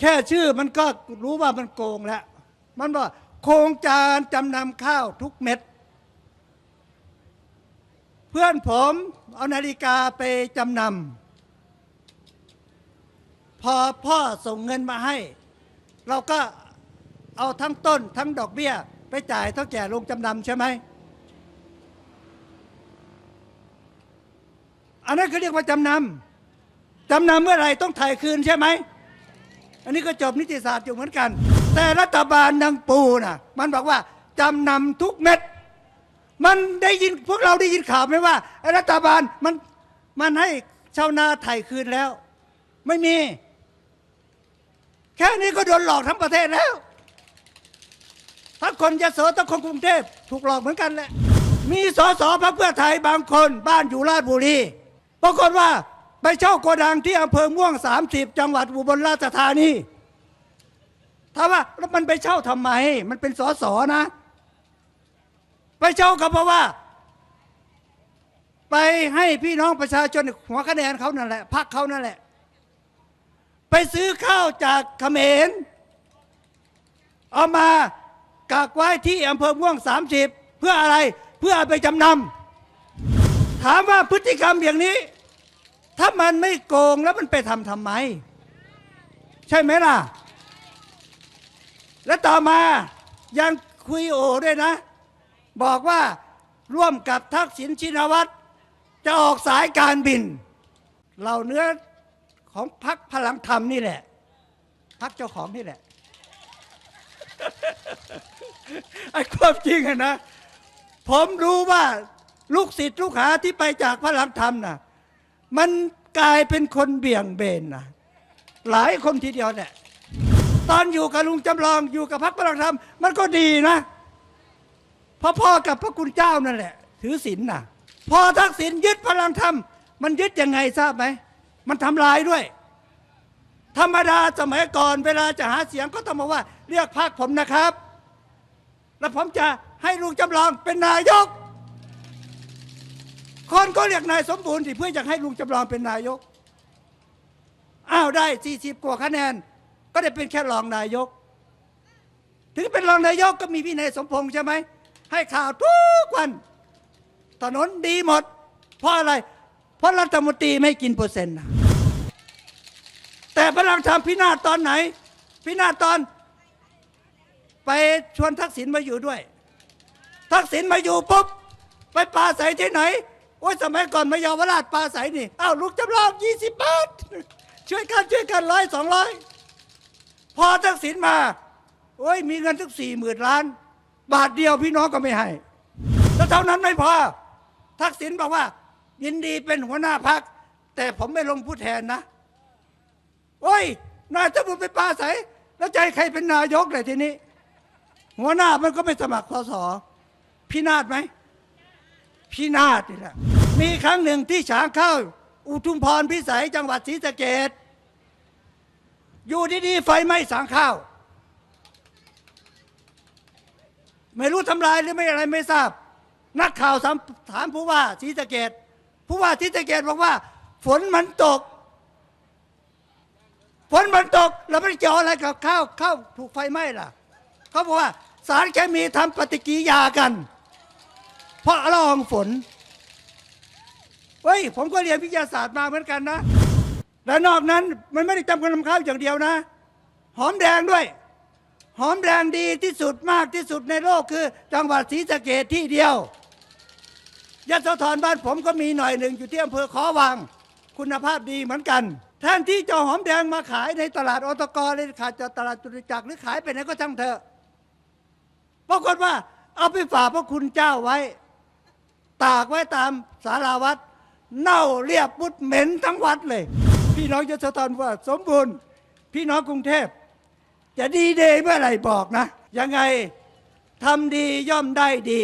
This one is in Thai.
แค่ชื่อมันก็รู้ว่ามันโกงแล้ว มันว่าโครงการจำนำข้าวทุกเม็ด เพื่อนผมเอานาฬิกาไปจำนำพอพ่อส่งเงินมาให้ เราก็เอาทั้งต้นทั้งดอกเบี้ย ไปจ่ายเท่าแก่ลงจำนำใช่ไหม อันนั้นเขาเรียกว่าจำนำจำนำเมื่อไหร่ต้องถ่ายคืนใช่ไหม อันนี้ก็จบนิติศาสตร์อยู่เหมือนกัน แต่รัฐบาลนางปูน่ะ มันบอกว่าจำนำทุกเม็ด มันได้ยินพวกเราได้ยินข่าวไหมว่ารัฐบาลมันมันให้ชาวนาไถ่ายคืนแล้ว ไม่มี แค่นี้ก็โดนหลอกทั้งประเทศแล้วทั้งคนยโสทั้งคนกรุงเทพถูกหลอกเหมือนกันแหละ มีสสพรรคเพื่อไทยบางคน บ้านอยู่ราชบุรีปรากฏว่า ไปเช่าโกดังที่อำเภอม่วง 30 จังหวัดอุบลราชธานีถามว่าแล้วมันไปเช่าทำไม มันเป็นสสนะ ไปเช่าก็เพราะว่า ไปให้พี่น้องประชาชนหัวคะแนนเขานั่นแหละพักเขานั่นแหละ ไปซื้อข้าวจากเขมรเอามากากไว้ที่อำเภอม่วง 30 เพื่ออะไรเพื่อเอาไปจำนำถามว่าพฤติกรรมอย่างนี้ ถ้ามันไม่โกงแล้วมันไปทำทำไม ใช่ไหมล่ะ และต่อมายังคุยโอด้วยนะ บอกว่าร่วมกับทักษิณชินวัตรจะออกสายการบินเราเนื้อของพักพลังธรรมนี่แหละพักเจ้าของนี่แหละไอ้ความจริงอะนะ ผมรู้ว่าลูกศิษย์ลูกหาที่ไปจากพระลังธรรมนะ มันกลายเป็นคนเบี่ยงเบนนะหลายคนทีเดียวเนี่ยตอนอยู่กับลุงจำลองอยู่กับพรรคพลังธรรมมันก็ดีนะพอพ่อกับพระคุณเจ้านั่นแหละ ถือศีลนะพอทักษิณยึดพลังธรรม มันยึดยังไงทราบไหมมันทำลายด้วย ธรรมดาสมัยก่อนเวลาจะหาเสียงก็ต้องบอกว่า เรียกพรรคผมนะครับ แล้วผมจะให้ลุงจำลองเป็นนายก คนก็เรียกนายสมบูรณ์สิเพื่ออยากให้ลุงจำลองเป็นนายก อ้าวได้ 40 กว่าคะแนน ก็ได้เป็นแค่รองนายก ถึงเป็นรองนายกก็มีพี่นายสมพงษ์ใช่ไหม ให้ข่าวทุกวัน ถนนดีหมด เพราะอะไร เพราะรัฐมนตรีไม่กินเปอร์เซ็นต์นะแต่พลังธรรมพินาศตอนไหน พินาศตอน ไปชวนทักษิณมาอยู่ด้วย ทักษิณมาอยู่ปุ๊บไปปลาใสที่ไหน อ้ยสมัยก่อนมายาวราชปลาใสนี่อ้าวลูกจำลองยี่สิบบาท ช่วยกันช่วยกันร้อยสองร้อยพอทักษิณมาโอ้ยมีเงินสักสี่หมื่นล้าน บาทเดียวพี่น้องก็ไม่ให้แล้วเท่านั้นไม่พอ ทักษิณบอกว่า ยินดีเป็นหัวหน้าพัก แต่ผมไม่ลงผู้แทนนะ โอ้ยนายจะบุญไปปลาใส แล้วใจใครเป็นนายกเลยทีนี้ หัวหน้ามันก็ไม่สมัครสสพินาศไหมพินาศนี่แหละ มีครั้งหนึ่งที่ฉางเข้า อุทุมพรพิสัยจังหวัดศรีสะเกดอยู่ดีๆไฟไหม้สางข้าว ไม่รู้ทำลายหรือไม่อะไรไม่ทราบ นักข่าวถามถามผู้ว่าศรีสะเกดผู้ว่าศรีสะเกดบอกว่า ฝนมันตก ฝนมันตกแล้วมันเกี่ยวอะไรกับข้าวข้าวถูกไฟไหม้ล่ะเขาบอกว่าสารเคมีทำปฏิกิริยากัน เพราะละอองฝน เฮ้ย ผมก็เรียนวิทยาศาสตร์มาเหมือนกันนะ และนอกนั้นมันไม่ได้จำกันทำข้าวอย่างเดียวนะ หอมแดงด้วย หอมแดงดีที่สุดมากที่สุดในโลกคือ จังหวัดศรีสะเกดที่เดียวยะโสธรบ้านผมก็มีหน่อยหนึ่งอยู่ที่อำเภอขอวัง คุณภาพดีเหมือนกันแทนที่จะเอาหอมแดงมาขายในตลาดอตกหรือขายจากตลาดจุลจักรหรือขายไปไหนก็ช่างเถอะปรากฏว่าเอาไปฝากพระคุณเจ้าไว้ ตากไว้ตามสาราวัด เน่าเรียบมุดเหม็นทั้งวัดเลย พี่น้องยะโสธรว่าสมบูรณ์ พี่น้องกรุงเทพ จะดีเดย์เมื่อไหร่บอกนะ ยังไงทำดีย่อมได้ดี